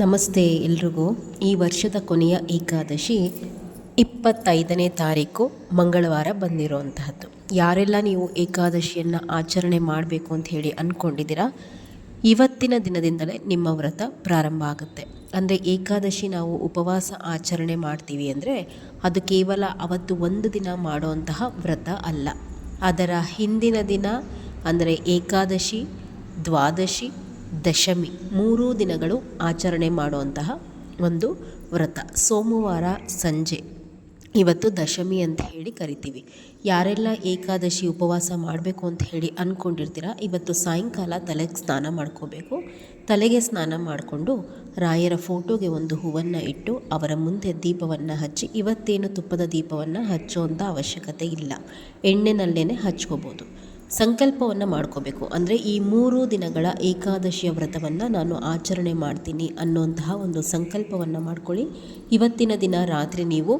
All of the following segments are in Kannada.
ನಮಸ್ತೆ ಎಲ್ರಿಗೂ. ಈ ವರ್ಷದ ಕೊನೆಯ ಏಕಾದಶಿ ಇಪ್ಪತ್ತೈದನೇ ತಾರೀಕು ಮಂಗಳವಾರ ಬಂದಿರುವಂತಹದ್ದು. ಯಾರೆಲ್ಲ ನೀವು ಏಕಾದಶಿಯನ್ನು ಆಚರಣೆ ಮಾಡಬೇಕು ಅಂತ ಹೇಳಿ ಅಂದ್ಕೊಂಡಿದ್ದೀರಾ ಇವತ್ತಿನ ದಿನದಿಂದಲೇ ನಿಮ್ಮ ವ್ರತ ಪ್ರಾರಂಭ ಆಗುತ್ತೆ. ಅಂದರೆ ಏಕಾದಶಿ ನಾವು ಉಪವಾಸ ಆಚರಣೆ ಮಾಡ್ತೀವಿ ಅಂದರೆ ಅದು ಕೇವಲ ಅವತ್ತು ಒಂದು ದಿನ ಮಾಡುವಂತಹ ವ್ರತ ಅಲ್ಲ. ಅದರ ಹಿಂದಿನ ದಿನ ಅಂದರೆ ಏಕಾದಶಿ, ದ್ವಾದಶಿ ದಶಮಿ, ಮೂರೂ ದಿನಗಳು ಆಚರಣೆ ಮಾಡುವಂತಹ ಒಂದು ವ್ರತ. ಸೋಮವಾರ ಸಂಜೆ. ಇವತ್ತು ದಶಮಿ ಅಂತ ಹೇಳಿ ಕರಿತೀವಿ. ಯಾರೆಲ್ಲ ಏಕಾದಶಿ ಉಪವಾಸ ಮಾಡಬೇಕು ಅಂತ ಹೇಳಿ ಅಂದ್ಕೊಂಡಿರ್ತೀರ ಇವತ್ತು ಸಾಯಂಕಾಲ ತಲೆಗೆ ಸ್ನಾನ ಮಾಡ್ಕೋಬೇಕು. ತಲೆಗೆ ಸ್ನಾನ ಮಾಡಿಕೊಂಡು ರಾಯರ ಫೋಟೋಗೆ ಒಂದು ಹೂವನ್ನು ಇಟ್ಟು ಅವರ ಮುಂದೆ ದೀಪವನ್ನು ಹಚ್ಚಿ, ಇವತ್ತೇನು ತುಪ್ಪದ ದೀಪವನ್ನು ಹಚ್ಚುವಂಥ ಅವಶ್ಯಕತೆ ಇಲ್ಲ. ಎಣ್ಣೆನಲ್ಲೇ ಹಚ್ಕೋಬೋದು. ಸಂಕಲ್ಪವನ್ನು ಮಾಡ್ಕೋಬೇಕು. ಅಂದರೆ ಈ ಮೂರು ದಿನಗಳ ಏಕಾದಶಿಯ ವ್ರತವನ್ನು ನಾನು ಆಚರಣೆ ಮಾಡ್ತೀನಿ ಅನ್ನುವಂತಹ ಒಂದು ಸಂಕಲ್ಪವನ್ನು ಮಾಡ್ಕೊಳ್ಳಿ. ಇವತ್ತಿನ ದಿನ ರಾತ್ರಿ ನೀವು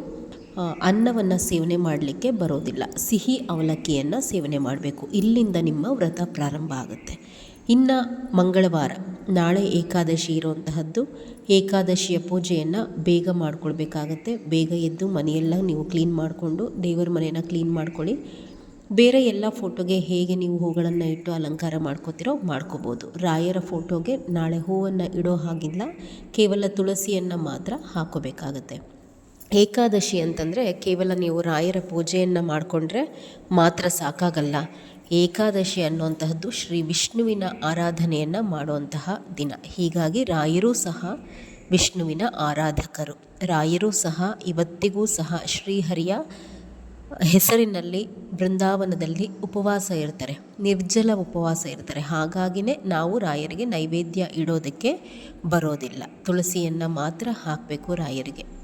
ಅನ್ನವನ್ನು ಸೇವನೆ ಮಾಡಲಿಕ್ಕೆ ಬರೋದಿಲ್ಲ. ಸಿಹಿ ಅವಲಕ್ಕಿಯನ್ನು ಸೇವನೆ ಮಾಡಬೇಕು. ಇಲ್ಲಿಂದ ನಿಮ್ಮ ವ್ರತ ಪ್ರಾರಂಭ ಆಗುತ್ತೆ. ಇನ್ನು ಮಂಗಳವಾರ, ನಾಳೆ ಏಕಾದಶಿ ಇರುವಂತಹದ್ದು, ಏಕಾದಶಿಯ ಪೂಜೆಯನ್ನು ಬೇಗ ಮಾಡ್ಕೊಳ್ಬೇಕಾಗತ್ತೆ. ಬೇಗ ಎದ್ದು ಮನೆಯೆಲ್ಲ ನೀವು ಕ್ಲೀನ್ ಮಾಡಿಕೊಂಡು ದೇವರ ಮನೆಯನ್ನು ಕ್ಲೀನ್ ಮಾಡ್ಕೊಳ್ಳಿ. ಬೇರೆ ಎಲ್ಲ ಫೋಟೋಗೆ ಹೇಗೆ ನೀವು ಹೂಗಳನ್ನು ಇಟ್ಟು ಅಲಂಕಾರ ಮಾಡ್ಕೋತಿರೋ ಮಾಡ್ಕೋಬೋದು. ರಾಯರ ಫೋಟೋಗೆ ನಾಳೆ ಹೂವನ್ನು ಇಡೋ ಹಾಗಿಲ್ಲ. ಕೇವಲ ತುಳಸಿಯನ್ನು ಮಾತ್ರ ಹಾಕೋಬೇಕಾಗತ್ತೆ. ಏಕಾದಶಿ ಅಂತಂದರೆ ಕೇವಲ ನೀವು ರಾಯರ ಪೂಜೆಯನ್ನು ಮಾಡಿಕೊಂಡ್ರೆ ಮಾತ್ರ ಸಾಕಾಗಲ್ಲ. ಏಕಾದಶಿ ಅನ್ನುವಂತಹದ್ದು ಶ್ರೀ ವಿಷ್ಣುವಿನ ಆರಾಧನೆಯನ್ನು ಮಾಡುವಂತಹ ದಿನ. ಹೀಗಾಗಿ ರಾಯರೂ ಸಹ ವಿಷ್ಣುವಿನ ಆರಾಧಕರು. ರಾಯರೂ ಸಹ ಇವತ್ತಿಗೂ ಸಹ ಶ್ರೀಹರಿಯ ಹೆಸರಿನಲ್ಲಿ ಬೃಂದಾವನದಲ್ಲಿ ಉಪವಾಸ ಇರ್ತಾರೆ ನಿರ್ಜಲ ಉಪವಾಸ ಇರ್ತಾರೆ ಹಾಗಾಗಿನೇ ನಾವು ರಾಯರಿಗೆ ನೈವೇದ್ಯ ಇಡೋದಕ್ಕೆ ಬರೋದಿಲ್ಲ. ತುಳಸಿಯನ್ನು ಮಾತ್ರ ಹಾಕಬೇಕು ರಾಯರಿಗೆ.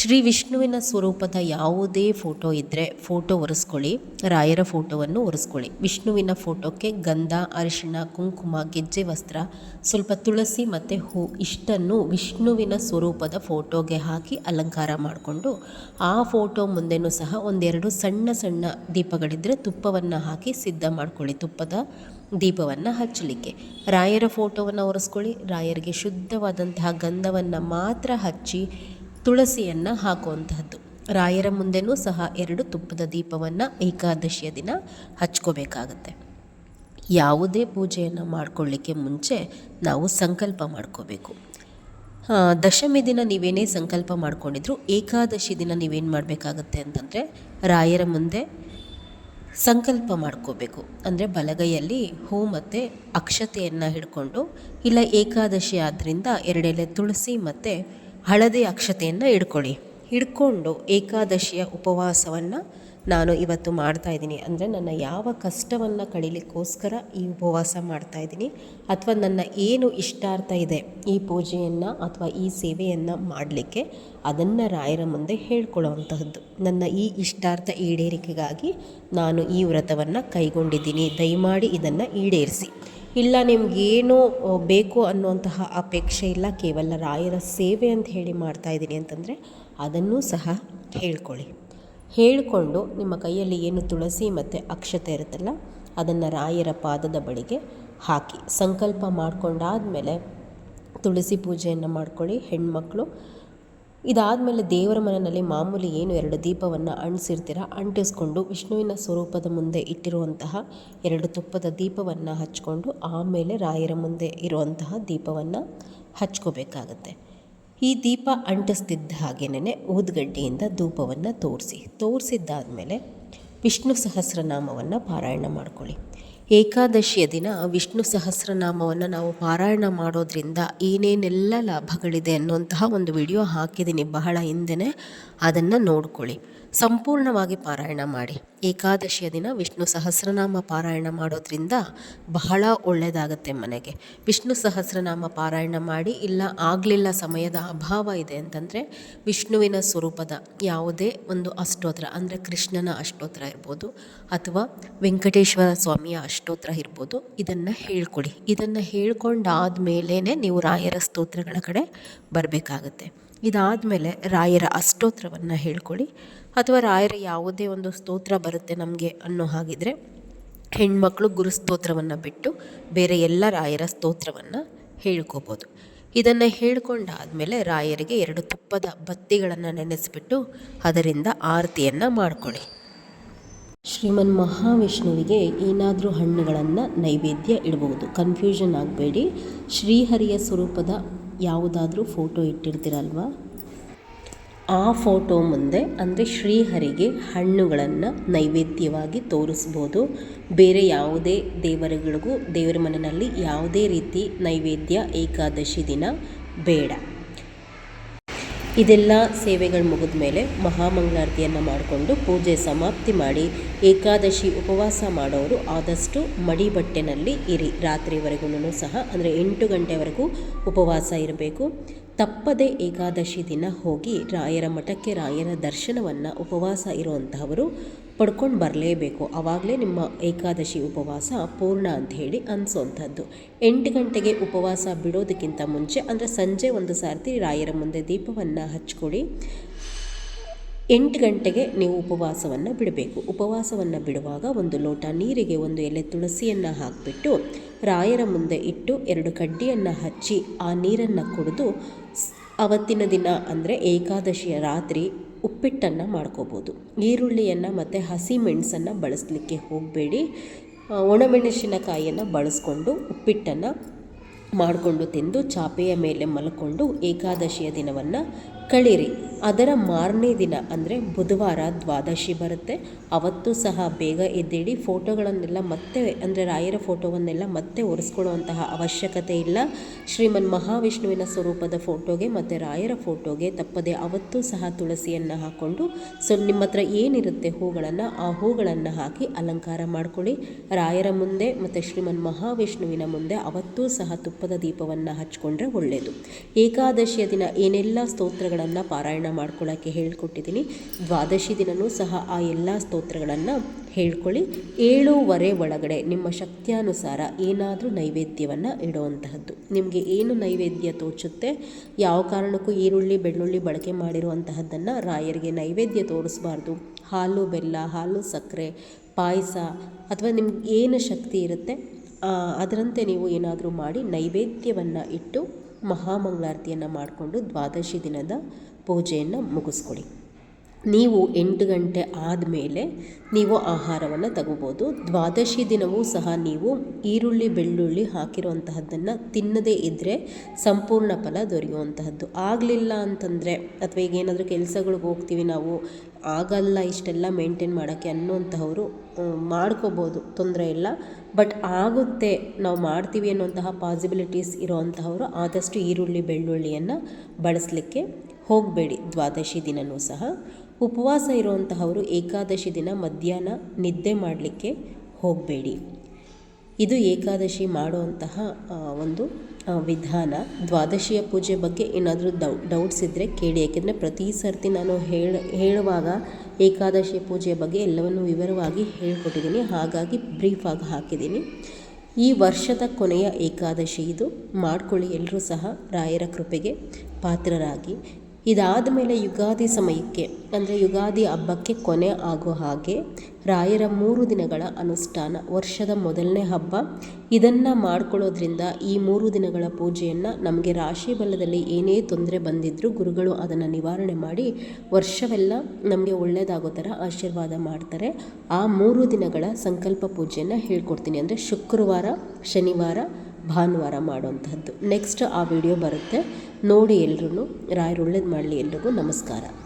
ಶ್ರೀ ವಿಷ್ಣುವಿನ ಸ್ವರೂಪದ ಯಾವುದೇ ಫೋಟೋ ಇದ್ದರೆ ಫೋಟೋ ಒರೆಸ್ಕೊಳ್ಳಿ, ರಾಯರ ಫೋಟೋವನ್ನು ಒರೆಸ್ಕೊಳ್ಳಿ. ವಿಷ್ಣುವಿನ ಫೋಟೋಕ್ಕೆ ಗಂಧ, ಅರಿಶಿಣ, ಕುಂಕುಮ, ಗೆಜ್ಜೆ, ವಸ್ತ್ರ, ಸ್ವಲ್ಪ ತುಳಸಿ ಮತ್ತು ಹೂ ಇಷ್ಟನ್ನು ವಿಷ್ಣುವಿನ ಸ್ವರೂಪದ ಫೋಟೋಗೆ ಹಾಕಿ ಅಲಂಕಾರ ಮಾಡಿಕೊಂಡು ಆ ಫೋಟೋ ಮುಂದೆನೂ ಸಹ ಒಂದೆರಡು ಸಣ್ಣ ಸಣ್ಣ ದೀಪಗಳಿದ್ದರೆ ತುಪ್ಪವನ್ನು ಹಾಕಿ ಸಿದ್ಧ ಮಾಡಿಕೊಳ್ಳಿ, ತುಪ್ಪದ ದೀಪವನ್ನು ಹಚ್ಚಲಿಕ್ಕೆ. ರಾಯರ ಫೋಟೋವನ್ನು ಒರೆಸ್ಕೊಳ್ಳಿ, ರಾಯರಿಗೆ ಶುದ್ಧವಾದಂತಹ ಗಂಧವನ್ನು ಮಾತ್ರ ಹಚ್ಚಿ ತುಳಸಿಯನ್ನು ಹಾಕುವಂತಹದ್ದು. ರಾಯರ ಮುಂದೆನೂ ಸಹ ಎರಡು ತುಪ್ಪದ ದೀಪವನ್ನು ಏಕಾದಶಿಯ ದಿನ ಹಚ್ಕೋಬೇಕಾಗತ್ತೆ. ಯಾವುದೇ ಪೂಜೆಯನ್ನು ಮಾಡ್ಕೊಳ್ಳಿಕ್ಕೆ ಮುಂಚೆ ನಾವು ಸಂಕಲ್ಪ ಮಾಡ್ಕೋಬೇಕು. ದಶಮಿ ದಿನ ನೀವೇನೇ ಸಂಕಲ್ಪ ಮಾಡ್ಕೊಂಡಿದ್ರು ಏಕಾದಶಿ ದಿನ ನೀವೇನು ಮಾಡಬೇಕಾಗತ್ತೆ ಅಂತಂದರೆ ರಾಯರ ಮುಂದೆ ಸಂಕಲ್ಪ ಮಾಡ್ಕೋಬೇಕು. ಅಂದರೆ ಬಲಗೈಯಲ್ಲಿ ಹೂ ಮತ್ತು ಅಕ್ಷತೆಯನ್ನು ಹಿಡ್ಕೊಂಡು, ಇಲ್ಲ ಏಕಾದಶಿ ಆದ್ದರಿಂದ ಎರಡೆಲೆ ತುಳಸಿ ಮತ್ತು ಹಳದಿ ಅಕ್ಷತೆಯನ್ನು ಹಿಡ್ಕೊಳ್ಳಿ. ಹಿಡ್ಕೊಂಡು ಏಕಾದಶಿಯ ಉಪವಾಸವನ್ನು ನಾನು ಇವತ್ತು ಮಾಡ್ತಾ ಇದ್ದೀನಿ. ಅಂದರೆ ನನ್ನ ಯಾವ ಕಷ್ಟವನ್ನು ಕಳೀಲಿಕ್ಕೋಸ್ಕರ ಈ ಉಪವಾಸ ಮಾಡ್ತಾ ಇದ್ದೀನಿ. ಅಥವಾ ನನ್ನ ಏನು ಇಷ್ಟಾರ್ಥ ಇದೆ ಈ ಪೂಜೆಯನ್ನು ಅಥವಾ ಈ ಸೇವೆಯನ್ನು ಮಾಡಲಿಕ್ಕೆ ಅದನ್ನು ರಾಯರ ಮುಂದೆ ಹೇಳ್ಕೊಳ್ಳುವಂತಹದ್ದು. ನನ್ನ ಈ ಇಷ್ಟಾರ್ಥ ಈಡೇರಿಕೆಗಾಗಿ ನಾನು ಈ ವ್ರತವನ್ನು ಕೈಗೊಂಡಿದ್ದೀನಿ. ದಯಮಾಡಿ ಇದನ್ನು ಈಡೇರಿಸಿ. ಇಲ್ಲ, ನಿಮಗೇನು ಬೇಕು ಅನ್ನುವಂತಹ ಅಪೇಕ್ಷೆ ಇಲ್ಲ, ಕೇವಲ ರಾಯರ ಸೇವೆ ಅಂತ ಹೇಳಿ ಮಾಡ್ತಾ ಇದ್ದೀನಿ ಅಂತಂದರೆ ಅದನ್ನು ಸಹ ಹೇಳ್ಕೊಳ್ಳಿ. ಹೇಳಿಕೊಂಡು ನಿಮ್ಮ ಕೈಯಲ್ಲಿ ಏನು ತುಳಸಿ ಮತ್ತು ಅಕ್ಷತೆ ಇರುತ್ತಲ್ಲ, ಅದನ್ನು ರಾಯರ ಪಾದದ ಬಳಿಗೆ ಹಾಕಿ, ಸಂಕಲ್ಪ ಮಾಡಿಕೊಂಡಾದ್ಮೇಲೆ ತುಳಸಿ ಪೂಜೆಯನ್ನು ಮಾಡ್ಕೊಳ್ಳಿ, ಹೆಣ್ಮಕ್ಳು ಇದಾದಮೇಲೆ ದೇವರ ಮನೆಯಲ್ಲಿ ಮಾಮೂಲಿ ಏನು ಎರಡು ದೀಪವನ್ನು ಅಂಟಿಸಿರ್ತೀರ ಅಂಟಿಸ್ಕೊಂಡು ವಿಷ್ಣುವಿನ ಸ್ವರೂಪದ ಮುಂದೆ ಇಟ್ಟಿರುವಂತಹ ಎರಡು ತುಪ್ಪದ ದೀಪವನ್ನು ಹಚ್ಕೊಂಡು ಆಮೇಲೆ ರಾಯರ ಮುಂದೆ ಇರುವಂತಹ ದೀಪವನ್ನು ಹಚ್ಕೋಬೇಕಾಗತ್ತೆ. ಈ ದೀಪ ಅಂಟಿಸ್ತಿದ್ದ ಹಾಗೇನೆ ಊದ್ಗಡ್ಡೆಯಿಂದ ಧೂಪವನ್ನು ತೋರಿಸಿ. ತೋರಿಸಿದ್ದಾದಮೇಲೆ ವಿಷ್ಣು ಸಹಸ್ರನಾಮವನ್ನು ಪಾರಾಯಣ ಮಾಡ್ಕೊಳ್ಳಿ. ಏಕಾದಶಿಯ ದಿನ ವಿಷ್ಣು ಸಹಸ್ರನಾಮವನ್ನು ನಾವು ಪಾರಾಯಣ ಮಾಡೋದ್ರಿಂದ ಏನೇನೆಲ್ಲ ಲಾಭಗಳಿದೆ ಅನ್ನುವಂತಹ ಒಂದು ವಿಡಿಯೋ ಹಾಕಿದ್ದೀನಿ ಬಹಳ ಹಿಂದೆ ಅದನ್ನು ನೋಡ್ಕೊಳ್ಳಿ. ಸಂಪೂರ್ಣವಾಗಿ ಪಾರಾಯಣ ಮಾಡಿ. ಏಕಾದಶಿಯ ದಿನ ವಿಷ್ಣು ಸಹಸ್ರನಾಮ ಪಾರಾಯಣ ಮಾಡೋದ್ರಿಂದ ಬಹಳ ಒಳ್ಳೆಯದಾಗತ್ತೆ ಮನೆಗೆ. ವಿಷ್ಣು ಸಹಸ್ರನಾಮ ಪಾರಾಯಣ ಮಾಡಿ, ಇಲ್ಲ ಆಗಲಿಲ್ಲ ಸಮಯದ ಅಭಾವ ಇದೆ ಅಂತಂದರೆ ವಿಷ್ಣುವಿನ ಸ್ವರೂಪದ ಯಾವುದೇ ಒಂದು ಅಷ್ಟೋತ್ರ, ಅಂದರೆ ಕೃಷ್ಣನ ಅಷ್ಟೋತ್ರ ಇರ್ಬೋದು, ಅಥವಾ ವೆಂಕಟೇಶ್ವರ ಸ್ವಾಮಿಯ ಅಷ್ಟೋತ್ರ ಇರ್ಬೋದು, ಇದನ್ನು ಹೇಳ್ಕೊಡಿ. ಇದನ್ನು ಹೇಳ್ಕೊಂಡಾದ ಮೇಲೇ ನೀವು ರಾಯರ ಸ್ತೋತ್ರಗಳ ಕಡೆ ಬರಬೇಕಾಗತ್ತೆ. ಇದಾದಮೇಲೆ ರಾಯರ ಅಷ್ಟೋತ್ರವನ್ನು ಹೇಳ್ಕೊಳ್ಳಿ. ಅಥವಾ ರಾಯರ ಯಾವುದೇ ಒಂದು ಸ್ತೋತ್ರ ಬರುತ್ತೆ ನಮಗೆ ಅನ್ನೋ ಹಾಗಿದ್ರೆ, ಹೆಣ್ಮಕ್ಳು ಗುರು ಸ್ತೋತ್ರವನ್ನು ಬಿಟ್ಟು ಬೇರೆ ಎಲ್ಲ ರಾಯರ ಸ್ತೋತ್ರವನ್ನು ಹೇಳ್ಕೋಬೋದು. ಇದನ್ನು ಹೇಳ್ಕೊಂಡಾದಮೇಲೆ ರಾಯರಿಗೆ ಎರಡು ತುಪ್ಪದ ಬತ್ತಿಗಳನ್ನು ನೆನೆಸಿಬಿಟ್ಟು ಅದರಿಂದ ಆರತಿಯನ್ನು ಮಾಡ್ಕೊಳ್ಳಿ. ಶ್ರೀಮನ್ ಮಹಾವಿಷ್ಣುವಿಗೆ ಏನಾದರೂ ಹಣ್ಣುಗಳನ್ನು ನೈವೇದ್ಯ ಇಡಬಹುದು ಕನ್ಫ್ಯೂಷನ್ ಆಗಬೇಡಿ. ಶ್ರೀಹರಿಯ ಸ್ವರೂಪದ ಯಾವುದಾದ್ರೂ ಫೋಟೋ ಇಟ್ಟಿರ್ತೀರಲ್ವ? ಆ ಫೋಟೋ ಮುಂದೆ ಅಂದರೆ ಶ್ರೀಹರಿಗೆ ಹಣ್ಣುಗಳನ್ನು ನೈವೇದ್ಯವಾಗಿ ತೋರಿಸ್ಬೋದು. ಬೇರೆ ಯಾವುದೇ ದೇವರುಗಳಿಗೂ ದೇವರ ಮನೆಯಲ್ಲಿ ಯಾವುದೇ ರೀತಿ ನೈವೇದ್ಯ ಏಕಾದಶಿ ದಿನ ಬೇಡ. ಇದೆಲ್ಲ ಸೇವೆಗಳು ಮುಗಿದ ಮೇಲೆ ಮಹಾಮಂಗಳಾರತಿಯನ್ನು ಮಾಡಿಕೊಂಡು ಪೂಜೆ ಸಮಾಪ್ತಿ ಮಾಡಿ ಏಕಾದಶಿ ಉಪವಾಸ ಮಾಡೋರು ಆದಷ್ಟು ಮಡಿ ಬಟ್ಟೆನಲ್ಲಿ ಇರಿ. ರಾತ್ರಿವರೆಗೂ ಸಹ, ಅಂದರೆ ಎಂಟು ಗಂಟೆವರೆಗೂ ಉಪವಾಸ ಇರಬೇಕು. ತಪ್ಪದೆ ಏಕಾದಶಿ ದಿನ ಹೋಗಿ ರಾಯರ ಮಠಕ್ಕೆ ರಾಯರ ದರ್ಶನವನ್ನು ಉಪವಾಸ ಇರುವಂತಹವರು ಪಡ್ಕೊಂಡು ಬರಲೇಬೇಕು. ಆವಾಗಲೇ ನಿಮ್ಮ ಏಕಾದಶಿ ಉಪವಾಸ ಪೂರ್ಣ ಅಂತ ಹೇಳಿ ಅನಿಸೋವಂಥದ್ದು ಎಂಟು ಗಂಟೆಗೆ ಉಪವಾಸ ಬಿಡೋದಕ್ಕಿಂತ ಮುಂಚೆ, ಅಂದರೆ ಸಂಜೆ ಒಂದು ಸಾರ್ತಿ ರಾಯರ ಮುಂದೆ ದೀಪವನ್ನು ಹಚ್ಕೊಡಿ. ಎಂಟು ಗಂಟೆಗೆ ನೀವು ಉಪವಾಸವನ್ನು ಬಿಡಬೇಕು. ಉಪವಾಸವನ್ನು ಬಿಡುವಾಗ ಒಂದು ಲೋಟ ನೀರಿಗೆ ಒಂದು ಎಲೆ ತುಳಸಿಯನ್ನು ಹಾಕಿಬಿಟ್ಟು ರಾಯರ ಮುಂದೆ ಇಟ್ಟು ಎರಡು ಕಡ್ಡಿಯನ್ನು ಹಚ್ಚಿ ಆ ನೀರನ್ನು ಕುಡಿದು ಅವತ್ತಿನ ದಿನ, ಅಂದರೆ ಏಕಾದಶಿಯ ರಾತ್ರಿ, ಉಪ್ಪಿಟ್ಟನ್ನು ಮಾಡ್ಕೋಬೋದು. ಈರುಳ್ಳಿಯನ್ನು ಮತ್ತು ಹಸಿ ಮೆಣಸನ್ನು ಬಳಸಲಿಕ್ಕೆ ಹೋಗಬೇಡಿ. ಒಣಮೆಣಸಿನಕಾಯಿಯನ್ನು ಬಳಸ್ಕೊಂಡು ಉಪ್ಪಿಟ್ಟನ್ನು ಮಾಡಿಕೊಂಡು ತಿಂದು, ಚಾಪೆಯ ಮೇಲೆ ಮಲ್ಕೊಂಡು ಏಕಾದಶಿಯ ದಿನವನ್ನು ಕಳೀರಿ. ಅದರ ಮಾರನೇ ದಿನ ಅಂದರೆ ಬುಧವಾರ ದ್ವಾದಶಿ ಬರುತ್ತೆ. ಅವತ್ತು ಸಹ ಬೇಗ ಎದ್ದೇಳಿ ಫೋಟೋಗಳನ್ನೆಲ್ಲ ಮತ್ತೆ ಅಂದರೆ ರಾಯರ ಫೋಟೋವನ್ನೆಲ್ಲ ಮತ್ತೆ ಒರೆಸ್ಕೊಳ್ಳುವಂತಹ ಅವಶ್ಯಕತೆ ಇಲ್ಲ. ಶ್ರೀಮನ್ ಮಹಾವಿಷ್ಣುವಿನ ಸ್ವರೂಪದ ಫೋಟೋಗೆ ಮತ್ತು ರಾಯರ ಫೋಟೋಗೆ ತಪ್ಪದೆ ಅವತ್ತು ಸಹ ತುಳಸಿಯನ್ನು ಹಾಕ್ಕೊಂಡು ಸೊ ನಿಮ್ಮ ಹತ್ರ ಏನಿರುತ್ತೆ ಹೂಗಳನ್ನು ಆ ಹೂಗಳನ್ನು ಹಾಕಿ ಅಲಂಕಾರ ಮಾಡ್ಕೊಳ್ಳಿ. ರಾಯರ ಮುಂದೆ ಮತ್ತು ಶ್ರೀಮನ್ ಮಹಾವಿಷ್ಣುವಿನ ಮುಂದೆ ಅವತ್ತೂ ಸಹ ತುಪ್ಪದ ದೀಪವನ್ನು ಹಚ್ಕೊಂಡ್ರೆ ಒಳ್ಳೆಯದು ಏಕಾದಶಿಯ ದಿನ ಏನೆಲ್ಲ ಸ್ತೋತ್ರಗಳನ್ನು ಪಾರಾಯಣ ಮಾಡ್ಕೊಳ್ಳೋಕ್ಕೆ ಹೇಳ್ಕೊಟ್ಟಿದ್ದೀನಿ. ದ್ವಾದಶಿ ದಿನವೂ ಸಹ ಆ ಎಲ್ಲ ಸ್ತೋತ್ರಗಳನ್ನು ಹೇಳ್ಕೊಳ್ಳಿ. ಏಳೂವರೆ ಒಳಗಡೆ ನಿಮ್ಮ ಶಕ್ತಿಯಾನುಸಾರ ಏನಾದರೂ ನೈವೇದ್ಯವನ್ನು ಇಡುವಂತಹದ್ದು. ನಿಮಗೆ ಏನು ನೈವೇದ್ಯ ತೋಚುತ್ತೆ, ಯಾವ ಕಾರಣಕ್ಕೂ ಈರುಳ್ಳಿ, ಬೆಳ್ಳುಳ್ಳಿ ಬಳಕೆ ಮಾಡಿರುವಂತಹದ್ದನ್ನು ರಾಯರಿಗೆ ನೈವೇದ್ಯ ತೋರಿಸಬಾರ್ದು. ಹಾಲು, ಬೆಲ್ಲ, ಹಾಲು, ಸಕ್ಕರೆ, ಪಾಯಸ ಅಥವಾ ನಿಮ್ಗೆ ಏನು ಶಕ್ತಿ ಇರುತ್ತೆ ಅದರಂತೆ ನೀವು ಏನಾದರೂ ಮಾಡಿ ನೈವೇದ್ಯವನ್ನು ಇಟ್ಟು ಮಹಾಮಂಗಳಾರತಿಯನ್ನು ಮಾಡಿಕೊಂಡು ದ್ವಾದಶಿ ದಿನದ ಪೂಜೆಯನ್ನು ಮುಗಿಸ್ಕೊಡಿ ನೀವು ಎಂಟು ಗಂಟೆ ಆದಮೇಲೆ ನೀವು ಆಹಾರವನ್ನು ತಗೋಬೋದು. ದ್ವಾದಶಿ ದಿನವೂ ಸಹ ನೀವು ಈರುಳ್ಳಿ, ಬೆಳ್ಳುಳ್ಳಿ ಹಾಕಿರುವಂತಹದ್ದನ್ನು ತಿನ್ನದೇ ಇದ್ದರೆ ಸಂಪೂರ್ಣ ಫಲ ದೊರೆಯುವಂತಹದ್ದು. ಆಗಲಿಲ್ಲ ಅಂತಂದರೆ ಅಥವಾ ಈಗ ಏನಾದರೂ ಕೆಲಸಗಳಿಗೆ ಹೋಗ್ತೀವಿ ನಾವು, ಆಗಲ್ಲ ಇಷ್ಟೆಲ್ಲ ಮೇಂಟೈನ್ ಮಾಡೋಕ್ಕೆ ಅನ್ನುವಂತಹವರು ಮಾಡ್ಕೋಬೋದು, ತೊಂದರೆ ಇಲ್ಲ. ಬಟ್ ಆಗುತ್ತೆ ನಾವು ಮಾಡ್ತೀವಿ ಅನ್ನುವಂತಹ ಪಾಸಿಬಿಲಿಟೀಸ್ ಇರೋವಂತಹವರು ಆದಷ್ಟು ಈರುಳ್ಳಿ, ಬೆಳ್ಳುಳ್ಳಿಯನ್ನು ಬಳಸಲಿಕ್ಕೆ ಹೋಗಬೇಡಿ. ದ್ವಾದಶಿ ದಿನವೂ ಸಹ ಉಪವಾಸ ಇರುವಂತಹವರು ಏಕಾದಶಿ ದಿನ ಮಧ್ಯಾಹ್ನ ನಿದ್ದೆ ಮಾಡಲಿಕ್ಕೆ ಹೋಗಬೇಡಿ. ಇದು ಏಕಾದಶಿ ಮಾಡುವಂತಹ ಒಂದು ವಿಧಾನ. ದ್ವಾದಶಿಯ ಪೂಜೆ ಬಗ್ಗೆ ಏನಾದರೂ ಡೌ, ಡೌಟ್ಸ್ ಇದ್ದರೆ ಕೇಳಿ. ಯಾಕೆಂದರೆ ಪ್ರತಿ ಸರ್ತಿ ನಾನು ಹೇಳ, ಹೇಳುವಾಗ ಏಕಾದಶಿ ಪೂಜೆಯ ಬಗ್ಗೆ ಎಲ್ಲವನ್ನು ವಿವರವಾಗಿ ಹೇಳಿಕೊಟ್ಟಿದ್ದೀನಿ. ಹಾಗಾಗಿ ಬ್ರೀಫಾಗಿ ಹಾಕಿದ್ದೀನಿ. ಈ ವರ್ಷದ ಕೊನೆಯ ಏಕಾದಶಿ ಇದು. ಮಾಡ್ಕೊಳ್ಳಿ. ಎಲ್ಲರೂ ಸಹ ರಾಯರ ಕೃಪೆಗೆ ಪಾತ್ರರಾಗಿ. ಇದಾದ ಮೇಲೆ ಯುಗಾದಿ ಸಮಯಕ್ಕೆ, ಅಂದರೆ ಯುಗಾದಿ ಹಬ್ಬಕ್ಕೆ ಕೊನೆ ಆಗೋ ಹಾಗೆ ರಾಯರ ಮೂರು ದಿನಗಳ ಅನುಷ್ಠಾನ, ವರ್ಷದ ಮೊದಲನೇ ಹಬ್ಬ. ಇದನ್ನು ಮಾಡ್ಕೊಳ್ಳೋದ್ರಿಂದ ಈ ಮೂರು ದಿನಗಳ ಪೂಜೆಯನ್ನು ನಮಗೆ ರಾಶಿ ಬಲದಲ್ಲಿ ಏನೇ ತೊಂದರೆ ಬಂದಿದ್ದರೂ ಗುರುಗಳು ಅದನ್ನು ನಿವಾರಣೆ ಮಾಡಿ ವರ್ಷವೆಲ್ಲ ನಮಗೆ ಒಳ್ಳೆಯದಾಗೋ ಥರ ಆಶೀರ್ವಾದ ಮಾಡ್ತಾರೆ. ಆ ಮೂರು ದಿನಗಳ ಸಂಕಲ್ಪ ಪೂಜೆಯನ್ನು ಹೇಳ್ಕೊಡ್ತೀನಿ. ಅಂದರೆ ಶುಕ್ರವಾರ, ಶನಿವಾರ ಭಾನುವಾರ ಮಾಡುವಂತಹದ್ದು. ನೆಕ್ಸ್ಟ್ ಆ ವಿಡಿಯೋ ಬರುತ್ತೆ. ನೋಡಿ ಎಲ್ರೂ ರಾಯರು ಮಾಡಲಿ ಎಲ್ರಿಗೂ. ನಮಸ್ಕಾರ.